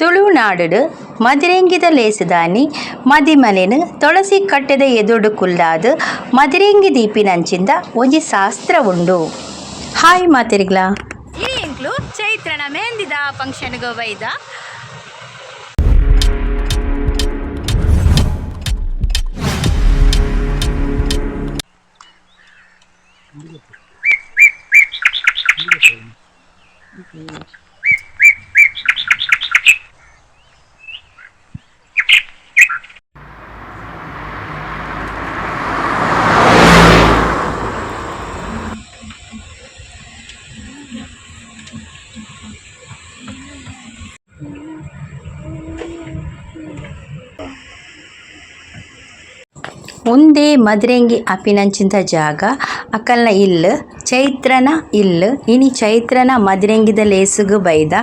ತುಳುನಾಡುಡು ಮದಿರೆಂಗಿದ ಲೇಸುದಾನಿ ಮದಿಮಲೆನ್ ತುಳಸಿ ಕಟ್ಟೆದ ಎದುರುಡು ಕುಲ್ಲಾದ್ ಮದಿರೆಂಗಿ ದೀಪಿನಂಚಿಂದ ಒಂಜಿ ಶಾಸ್ತ್ರ ಉಂಡು ಹಾಯ್ ಮಾತಿರಿಗ್ಲಾ ಈ ಇಂಕ್ಲು ಚೈತ್ರನ ಮೆಹಂದಿದ ಫಂಕ್ಷನ್ಗೆ ಬೈದ ಉಂದೇ ಮದ್ರೆಂಗಿ ಅಪಿನಂಚಿಂದ ಜಾಗ, ಅಕಲ್ನ ಇಲ್ಲ, ಚೈತ್ರನ ಇಲ್ಲ, ಇನಿ ಚೈತ್ರನ ಮದ್ರೆಂಗಿದ ಲೇಸುಗು ಬೈದ,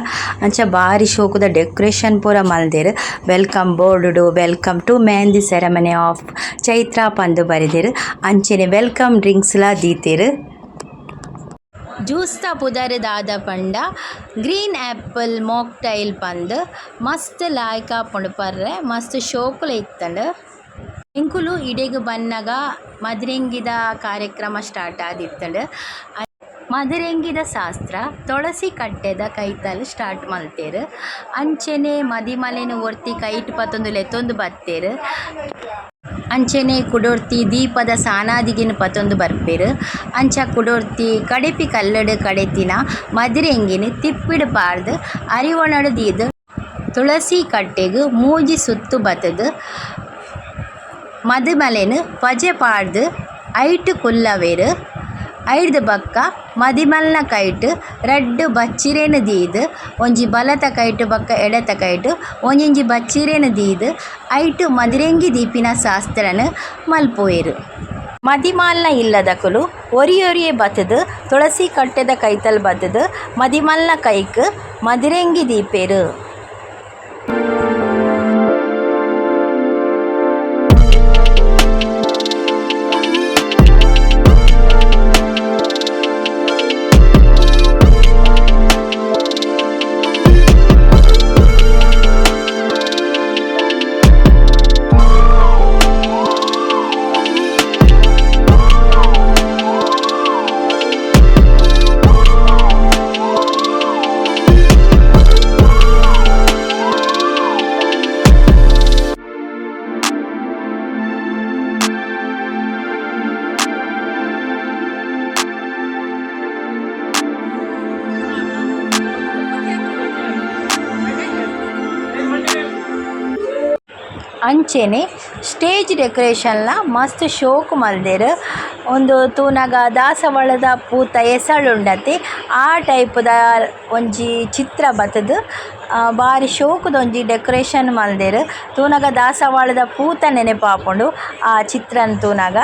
ಅಂಚ ಬಾರಿ ಶೋಕುದ ಡೆಕೋರೇಷನ್ ಪೂರ ಮಲ್ದೆರ್. Welcome board welcome to mehndi ceremony of Chaitra ಪಂದು ಬರೆದೆರ್. ಅಂಚೆನೆ ವೆಲ್ಕಮ್ ಡ್ರಿಂಕ್ಸ್ಲ ದೀತೆರ್. ಜ್ಯೂಸ್ತ ಪುದರ್ ದಾದ ಪಂಡ, ಗ್ರೀನ್ ಆ್ಯಪಲ್ ಮೋಕ್ಟೈಲ್ ಪಂದ್, ಮಸ್ತ್ ಲಾಯ್ಕ ಪುಂಡು ಪರ್ರೆ, ಮಸ್ತ್ ಶೋಕುಲ ಇತ್ತಂಡ್. ಎಂಕುಲು ಇಡೆಗ್ ಬನ್ನಗ ಮದಿರೆಂಗಿದ ಕಾರ್ಯಕ್ರಮ ಸ್ಟಾರ್ಟ್ ಆದಿತ್ತಳು. ಮದಿರೆಂಗಿದ ಶಾಸ್ತ್ರ ತುಳಸಿ ಕಟ್ಟೆದ ಕೈತಲ್ ಸ್ಟಾರ್ಟ್ ಮಲ್ತೆರ್. ಅಂಚೆನೆ ಮದಿಮಲೆನ ಒರ್ತಿ ಕೈಟ್ ಪತ್ತೊಂದು ಲೆತ್ತೊಂದು ಬರ್ತೇರು ಅಂಚೆನೆ ಕುಡೊರ್ತಿ ದೀಪದ ಸಾನಾದಿಗಿನ ಪತೊಂದು ಬರ್ಪೆರ್. ಅಂಚ ಕುಡೊರ್ತಿ ಕಡೆಪಿ ಕಲ್ಲಡ್ ಕಡೆತಿನ ಮದರೆಂಗಿನ ತಿಪ್ಪಿಡ್ ಪಾರ್ದ್ ಅರಿವಣದೀದು ದೀದ್ ತುಳಸಿ ಕಟ್ಟೆಗ್ ಮೂಜಿ ಸುತ್ತು ಬತ್ತದ್. ಮದಿಮಲೆನ್ ಪಜೆ ಪಾಡ್ದ್ ಐಟ್ ಕುಲ್ಲವೆರ್ ಐರ್ದ್ ಬಕ್ಕ ಮದಿಮಲ್ನ ಕೈಟ್ ರಡ್ಡ್ ಬಚ್ಚಿರೆನ್ ದೀದ್ ಒಂಜಿ ಬಲತ ಕೈಟ್ ಬಕ್ಕ ಎಡತ ಕೈಟ್ ಒಂಜೊಂಜಿ ಬಚ್ಚಿರೆನ್ ದೀದ್ ಐಟ್ ಮದಿರೆಂಗಿ ದೀಪಿನ ಶಾಸ್ತ್ರನ್ ಮಲ್ಪುವೆರ್ ಮದಿಮಾಲ್ನ ಇಲ್ಲದಕುಲು ಒರಿ ಒರಿಯೆ ಬತ್ತದ್ ತುಳಸಿ ಕಟ್ಟೆದ ಕೈತಲ್ ಬತ್ತದ್ ಮದಿಮಲ್ನ ಕೈಕ್ ಮದಿರೆಂಗಿ ದೀಪೆರ್ ಅಂಚೆನೆ ಸ್ಟೇಜ್ ಡೆಕೊರೇಷನ್ಲ ಮಸ್ತ್ ಶೋಕು ಮಲ್ದೆರ್. ಒಂದು ತೂನಗ ದಾಸವಾಳದ ಪೂತ ಎಸಳುಂಡತೆ ಆ ಟೈಪುದ ಒಂಜಿ ಚಿತ್ರ ಬತ್ತುದು ಬಾರಿ ಶೋಕುದ ಒಂಜಿ ಡೆಕೊರೇಷನ್ ಮಲ್ದೆರ್. ತೂನಗ ದಾಸವಾಳದ ಪೂತ ನೆನಪಾಪುಂಡು. ಆ ಚಿತ್ರನ್ ತೂನಗ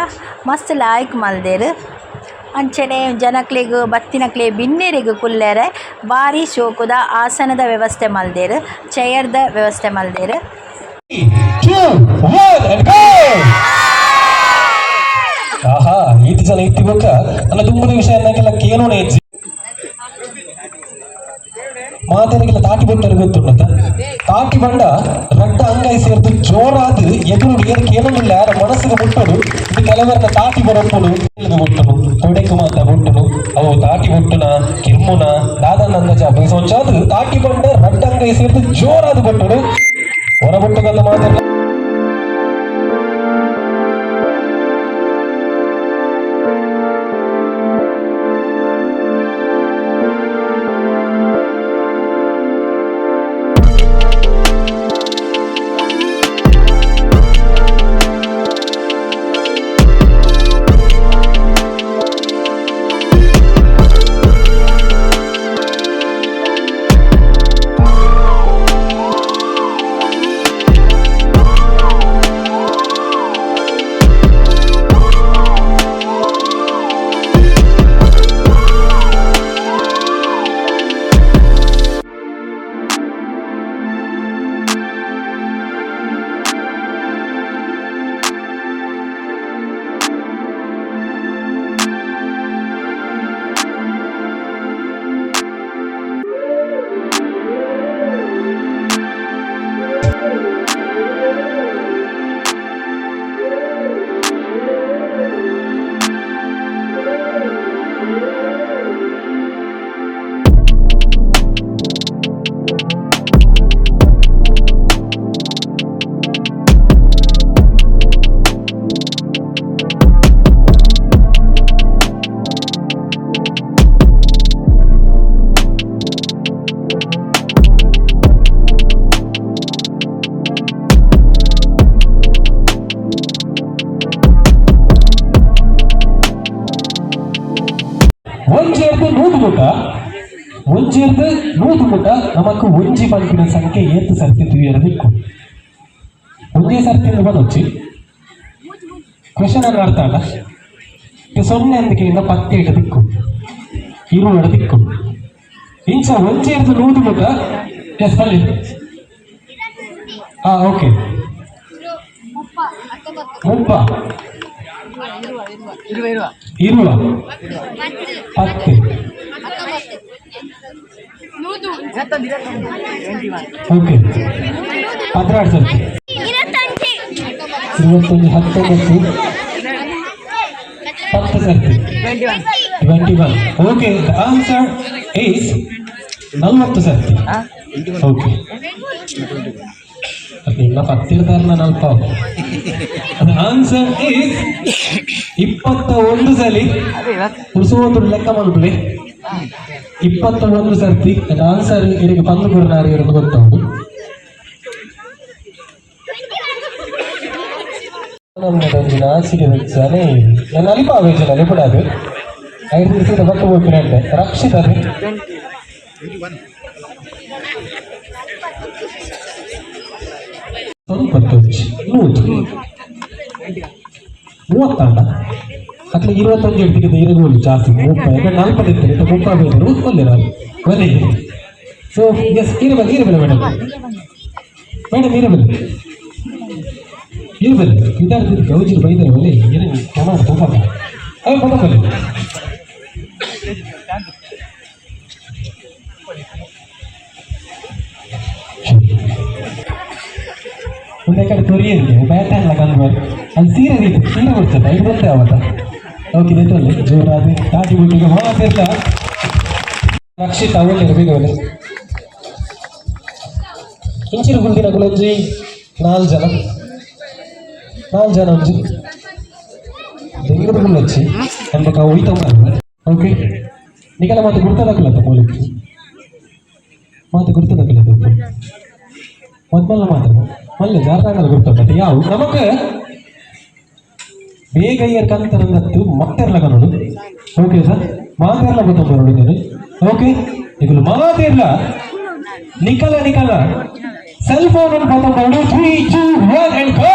ಮಸ್ತ್ ಲಾಯ್ಕ್ ಮಲ್ದೆರ್. ಅಂಚನೆ ಜನಕ್ಲೆಗ್, ಬತ್ತಿನಕ್ಲೆ ಬಿನ್ನೆರೆಗ್ ಕುಲ್ಲೆರೆ ಬಾರಿ ಶೋಕುದ ಆಸನದ ವ್ಯವಸ್ಥೆ ಮಲ್ದೆರ್. ಚೇರ್ದ ವ್ಯವಸ್ಥೆ ಮಲ್ದೆರ್. two, one, and go! ಆಹಾ ಈತ ಜನ ಇತ್ತಿ ಬೊಕ್ಕ ಅಲ್ಲ ತುಂಬದ ವಿಷಯ ಅನ್ನಕ್ಕೆಲ್ಲ ಕೇಳೋಣ ಹೆಜ್ಜೆ ಮಾತೇನಿಗೆಲ್ಲ ತಾಟಿ ಬೊಟ್ಟರು ಗೊತ್ತುಂಡತ ತಾಟಿ ಬಂಡ ರಡ್ಡ ಅಂಗೈ ಸೇರ್ದು ಜೋರಾದ ಎದುರು ಏನು ಕೇಳೋದಿಲ್ಲ ಯಾರ ಮನಸ್ಸಿಗೆ ಮುಟ್ಟಡು ಇದು ಕೆಲವರನ್ನ ತಾಟಿ ಬರಪ್ಪನು ಮುಟ್ಟನು ತೊಡೆಕು ಮಾತ ಮುಟ್ಟನು ಅವು ತಾಟಿ ಮುಟ್ಟುನ ಕಿರ್ಮುನ ದಾದನಂದ ಜಾಪ ಸೊಂಚಾದು ತಾಟಿ ಬಂಡ ರಡ್ಡ ಅಂಗೈ ಸೇರ್ದು ಜೋರಾದ ಬಟ್ಟಡು ಹೊರಬುಟ್ಟಗಲ್ಲ ಮಾತೆಲ್ಲ ಒಂಜಿರ್ದು ನೂದು ಮುಟ ನಮಕ್ ಒಂಜಿ ಪಂಪಿನ ಸಂಖ್ಯೆ ಏತ್ ಸರ್ತಿ ತುಯರ ದಿಕ್ಕು ಒಂಜೇ ಸರ್ತಿ ಬಂದೊಚ್ಚಿ ಕ್ವೆಶನ್ ಅನ್ನು ಅರ್ಥ ಅಲ್ಲ? ಸೊನ್ನೆ ಅಂದಿಕೆಯಿಂದ ಪತ್ತೇಟ ದಿಕ್ಕು ಇರುವಡ ದಿಕ್ಕು ಇಂಚ ಒಂಜೇರ್ದು ನೂದು ಮುಟ ಎಸ್ ಅಲ್ಲಿ ಆ ಓಕೆ ಮುಪ್ಪ. ಇರುವ ಹತ್ತು ಓಕೆ ಹದಿನಾರು ಸರ್ತಿ ಇವತ್ತೊಂದು ಹತ್ತೊಂಬತ್ತು ಹತ್ತು ಸರ್ತಿ twenty one okay the answer is ನಲ್ವತ್ತು ಸರ್ತಿ ಓಕೆ ಎಲ್ಲ ಕತ್ತಿರ್ತಾರ ನಾನು ಅಲ್ಪ ಆನ್ಸರ್ ಈಸ್ ಇಪ್ಪತ್ತ ಒಂದು ಸಲಿ ಉಸುವುದು ಲೆಕ್ಕ ಮಾಡ್ಬಿಡಿ. ಇಪ್ಪತ್ತ ಒಂದು ಸರ್ತಿ. ಆನ್ಸರ್ ಇರಿಗೆ ಪಂದು ಕೊಡ್ನಾರಿ ಇರೋದು ಗೊತ್ತೌದು ನಮ್ಮದೊಂದು ನಾಚಿಕೆ ವಿಚಾರೆ ನನ್ನ ಅಲ್ಪ ಆವೇಶ ನೆನಪಿಡೋದು ಐದು ದಿವಸದ ಬಟ್ಟು ಹೋಗ್ತೀನಿ ರಕ್ಷಿತ ಒಂದು ಮೂವತ್ತು ನೂರು ಮೂವತ್ತಂಡ ಅಟ್ಲ ಇರುವತ್ತೊಂದು ಇಡ್ತಿದ್ದ ಇರುಗೋಲು ಜಾಸ್ತಿ. ಮುಪ್ಪಾಯಿ ನಾಲ್ಕು ಇರ್ತಾರೆ ಇಟ್ಟು ಮುಪ್ಪಾಯಿ ಬೇದರು ಒಂದಿರಲ್ಲ ಒಂದೇ ಸೊ ಎಸ್ ಇರಬಲ್ಲ ಇರಬಲ್ಲ ಮೇಡಮ್ ಮೇಡಮ್ ಇರಬಲ್ಲ ಇರಬಲ್ಲ ವಿದ್ಯಾರ್ಥಿ ಗೌಜಿ ಬೈದರೆ ಒಳ್ಳೆ ಏನು ಕ್ಯಾಮರಾ ತಗೋತಾರೆ ಅದೇ ಪದ. ಒಂದೇ ಕಡೆ ಕೊರಿಯರಿಗೆ ಬ್ಯಾಟನ್ ಕಂಡು ಅಲ್ಲಿ ಸೀರೆ ರೀತಿ ಸೀರೆ ಕೊಡ್ತದೆ, ಇದು ಬಂತೆ ಅವತ್ತ. ಓಕೆ ಇದೊಳ್ಳೆ ಜೋರಾದ ತಾಟಿ ಬಿಟ್ಟಿಗೆ ಮಾತಿರ್ತ ರಕ್ಷಿತ ಒಳ್ಳೆ ಬೇಗ ಒಳ್ಳೆ ಇಂಚಿನ ಗುಂಡಿನ ಗುಳಂಜಿ ನಾಲ್ಕು ಜನ. ನಾಲ್ಕು ಜನ ಒಂಜಿ. ಬೆಂಗಳೂರು ಗುಳ್ಳಚ್ಚಿ ಅಂದ್ರೆ ಕಾವು ಒಯ್ತಮ್ಮ ಓಕೆ ನಿಗಲ ಮಾತು ಗುರ್ತದಕ್ಕಲತ್ತ ಮೂಲಕ್ಕೆ ಮಾತು ಗುರ್ತದಕ್ಕಲತ್ತ ಮೊದಲ ಮಾತ್ರ. ಮಲ್ಲೆ ಜಾತಕಗಳು ಗುರ್ತದ ಯಾವ ನಮಗೆ ಬೇಗಯ್ಯ ಕಂತರಂಗತ್ತು ಮತ್ತೆರ್ಲ ಕನ್ನಡು ಓಕೆ ಸರ್ ಮಾತೆರ್ಲ ಗೊತ್ತೊಂದು ನೋಡಿ ಓಕೆ ಇದು ಮಾತೆರ್ಲ. ನಿಕಲ ನಿಕಲ. ಸೆಲ್ ಫೋನ್ ಅನ್ನು ಗೊತ್ತೊಂದು three two one and go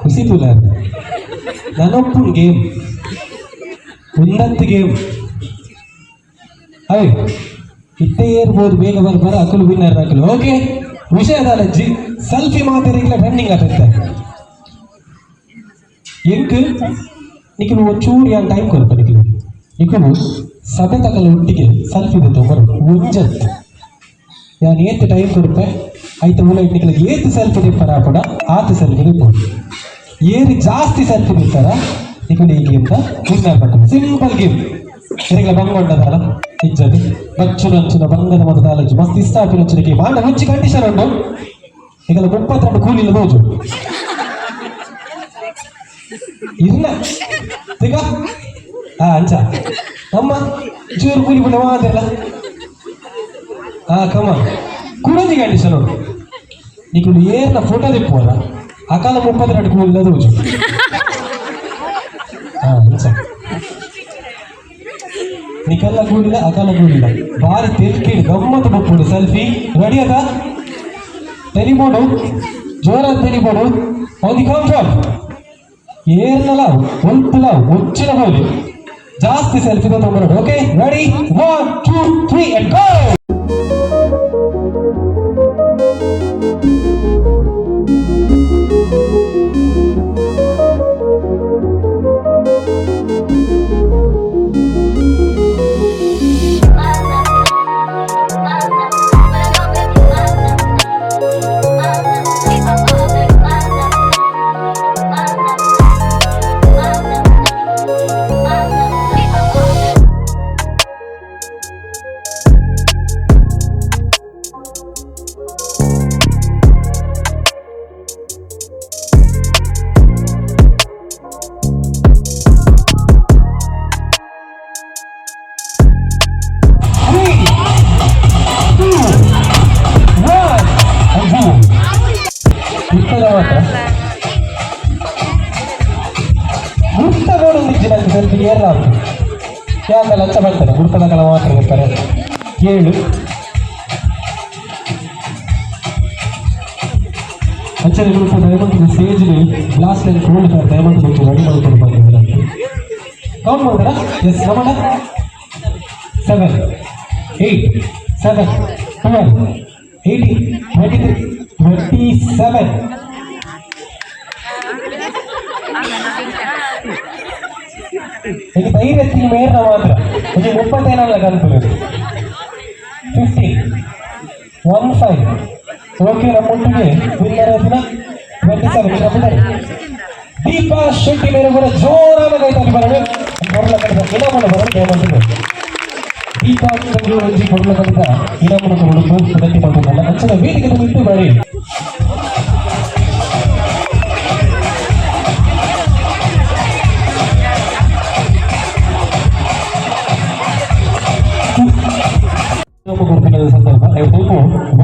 ಖುಷಿ ತುಲ. ನನೊಪ್ಪು ಗೇಮ್ ಉನ್ನತ ಗೇಮ್ ಅಯ್ಯ ಇಟ್ಟೇ ಇರ್ಬೋದು ಬೇಗ ಬರ್ಬಾರ ಅಕಲು ವಿನ್ನರ್ ಅಕಲು ಓಕೆ ವಿಷಯದ ಅಜ್ಜಿ ಸೆಲ್ಫಿ ಮಾತಾಡಿಲ್ಲ ರನ್ನಿಂಗ್ ಆಗುತ್ತೆ ಎಂಕ್ ನಿಖಿಲು ಒಂಚೂರು ಯಾನ್ ಟೈಮ್ ಕೊಡ್ತ ನಿಖಿಲು ನಿಖಿಲು ಸಭೆ ತಕಲ ಒಟ್ಟಿಗೆ ಸೆಲ್ಫಿ ತೊಂಬರು ಒಂಜತ್ ಯಾನ್ ಏತ್ ಟೈಮ್ ಕೊಡ್ಪೆ ಆಯ್ತು ಮೂಲ ನಿಖಿಲ ಏತ್ ಸೆಲ್ಫಿ ನಿಪ್ಪರ ಪಡ ಆತ ಸೆಲ್ಫಿ ನಿಪ್ಪು ಏರಿ ಜಾಸ್ತಿ ಸೆಲ್ಫಿ ನಿಂತಾರ ನಿಖಿಲು ಈ ಗೇಮ್ ವಿನ್ನರ್ ಬರ್ತದೆ ಸಿಂಪಲ್ ಗೇಮ್ ತಿರುಗಲ ಬಂಗೊಂಡದಲ್ಲ ಇಜ್ಜದು ಬಚ್ಚುನಂಚಿನ ಬಂಗದ ಮತ್ತು ಕಾಲೇಜು ಮಸ್ತ್ ಇಷ್ಟ ಆಪಿನಂಚಿನ ಗೇಮ್ ಆಂಡ ಹೆಚ್ಚು ಕಂಡೀಷನ್ ಉಂಟು ಈಗಲ ಮುಪ್ಪತ್ತೆರಡು ಕೂಲಿಲ್ಲ ಬೋಜು ಇಲ್ಲ ತಿಗ ಹಾ ಅಂಚ ಅಮ್ಮ ಚೂರು ಕೂಲಿ ಬಿಡ ಮಾತಿಲ್ಲ ಹಾ ಕಮ್ಮ ಕುಡಂಜಿ ಕಂಡೀಷನ್ ಉಂಟು నీకు ఏర్న ఫోటో తెప్పుకోవాలా అకాల ముప్పై రెండు కూలి రోజు ನಿಖಲ್ಲ ಗೂಡಿಲ್ಲ ಅಕಲ ಗೂಡಿಲ್ಲ ಬಾರಿ ತಿಲ್ಕಿ ಗಮ್ಮತ್ತು ಬಪ್ಪುಡು ಸೆಲ್ಫಿ ರೆಡಿ ಅದ ತೆಲಿಬೋಡು ಜೋರಾಗಿ ತೆಲಿಬೋಡು ಒಂದು ಕಂಫರ್ಟ್ ಏರ್ನಲ ಒಂತಲ ಉಚ್ಚಿನ ಹೋಗಿ ಜಾಸ್ತಿ selfie ತೊಗೊಂಡ್ಬರೋದು okay ready one two three and go air ಆಯ್ತು ಯಾಕೆ ಲಂಚ ಮಾಡ್ತಾರೆ ಗುರುಪದ ಕಲ ಮಾತ್ರ ಬರ್ತಾರೆ ಏಳು ಅಂಚನೆ ಗ್ರೂಪ್ ದಯಮಾಡಿ ಸ್ಟೇಜ್ ಗ್ಲಾಸ್ ಲೈನ್ ಕೋಲ್ಡ್ ದಯಮಾಡಿ కొంచెం ರೆಡಿ ಮಾಡ್ಕೊಂಡು ಬಂದಿದ್ದಾರೆ ಕೌಂಟ್ ಮಾಡ್ತಾರಾ ಎಸ್ ನಮ್ಮಣ್ಣ seven eight seven twelve eighty twenty three twenty seven இது தைரியத்துக்கு மேற மாத்திரம் இது முப்பத்தேழாம் கணக்கு ஃபிஃப்டி ஒன் ஃபைவ் ஓகே நம்ம முட்டுக்கு విన్నర్ ట్వంటీ సెవెన్ రమ్మన్నారు దీపా శెట్టి మీరు కూడా జోరాగా అయితే మనము బొమ్మల కనుక ఇలా మన మనం ఏమంటున్నారు దీపా నుంచి బొమ్మల కనుక ఇలా మనకు రెండు మంచిగా వీటికి వింటూ మరి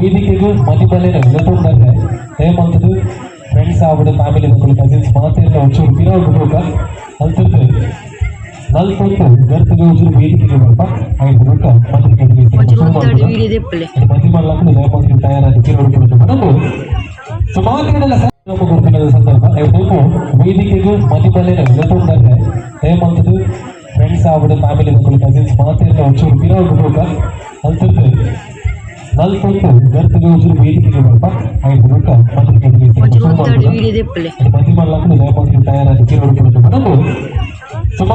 ಇವತ್ತು ವೇದಿಕೆಗೂ ಮದಿಮಲೆನ ನೆನಪುಂಡಾಗ ದಯಮಾಡ್ತದೆ ಫ್ರೆಂಡ್ಸ್ ಆಗ್ಬಿಟ್ಟು ಫ್ಯಾಮಿಲಿ ಮಕ್ಕಳು ಕಸಿನ್ಸ್ ಮಾತಿರಲ್ಲ ಒಂಚೂರು ಬಿರೋದು ಹೋಗ ಅಂತದ್ದು ನಲ್ಪೊಂದು ಗರ್ತಿಗೆ ಒಂಚೂರು ವೇದಿಕೆಗೆ ಬರ್ಪ ಐದು ಬಿಟ್ಟ ಮತ್ತೆ ವಿಡಿಯೋ ದೆಪ್ಪಲೆ ಮದಿಮಲ್ಲಕ್ಕೂ ದಯಮಾಡಿ ತಯಾರಾಗಿ ಕಿರೋಡು ಕೊಡುತ್ತೆ ನಾವು ಸೊ ಮಾತಿರಲ್ಲ ನಮ್ಮ ಗುರುತಿನ ಸಂದರ್ಭ ಇವತ್ತು ವೇದಿಕೆಗೂ ಮದಿಮಲೆನ ನೆನಪುಂಡಾಗ ದಯಮಾಡ್ತದೆ ಫ್ರೆಂಡ್ಸ್ ಆಗ್ಬಿಟ್ಟು ಫ್ಯಾಮಿಲಿ ಮಕ್ಕಳು ಕಸಿನ್ಸ್ ಮಾತಿರಲ್ಲ ಒಂಚೂರು ಬಿರೋದು ಹೋಗ ಅಂತದ್ದು ನಲ್ಪೊಂದು ಗರ್ತಿಗೆ ಒಂಚೂರು ವೇದಿಕೆಗೆ ಬರ್ಪ ಐದು ಬಿಟ್ಟ ದೆಪ್ಪಲೆ ಮದಿಮಲ್ಲಕ್ಕೂ ದಯಮಾಡಿ ತಯಾರಾಗಿ ಕಿರೋಡು ಕೊಡುತ್ತೆ ಸೊ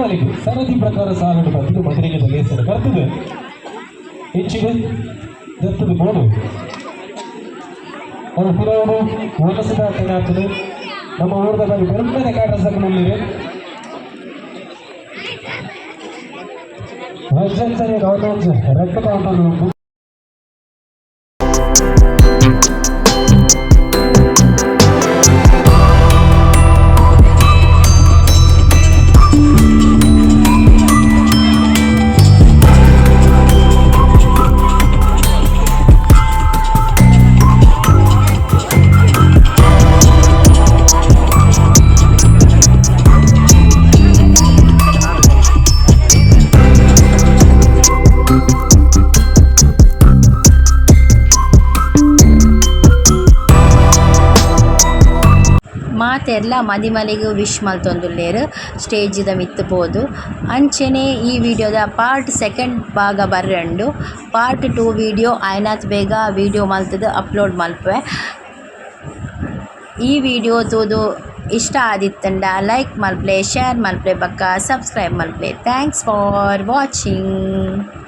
ಮದಿಮಲಿಗೆ ಸರದಿ ಪ್ರಕಾರ ಸಾಗಡು ಬಂದು ಮದುವೆಗೆ ಬೇಸರ ಬರ್ತದೆ ಹೆಚ್ಚಿಗೆ ದತ್ತದ ಬೋಡು ಬಿಡವರು ಮನಸ್ಸಿನ ದಾಟನೆ ಆಗ್ತದೆ ನಮ್ಮ ಊರದ ಬಗ್ಗೆ ಬೆಳಗ್ಗೆ ಕಾಟಸಗಳಿವೆ ರಜೆ ರಕ್ತ ರೆಡ್ ಕೌಂಟರ್ ಮದಿ ಮದಿಮಲೆಗ್ ವಿಶ್ ಮಲ್ತೊಂದುಲ್ಲೆರ್. ದ ಮಿತ್ತ್ ಪೋದು ಅಂಚನೆ ಈ ವಿಡಿಯೋದ ಪಾರ್ಟ್ ಸೆಕೆಂಡ್ ಭಾಗ ಬರ್ರೆಂಡು. ಪಾರ್ಟ್ ಟೂ ವಿಡಿಯೋ ಆಯ್ನಾತ್ ಬೇಗ ವಿಡಿಯೋ ಮಲ್ತದು ಅಪ್ಲೋಡ್ ಮಲ್ಪೆ ಈ ವಿಡಿಯೋ ತೂದು ಇಷ್ಟ ಆದಿತ್ತಂಡ ಲೈಕ್ ಮಲ್ಪ್ಲೆ ಶೇರ್ ಮಲ್ಪ್ಲೆ ಬಕ್ಕ ಸಬ್ಸ್ಕ್ರೈಬ್ ಮಲ್ಪ್ಲೆ ಥ್ಯಾಂಕ್ಸ್ ಫಾರ್ ವಾಚಿಂಗ್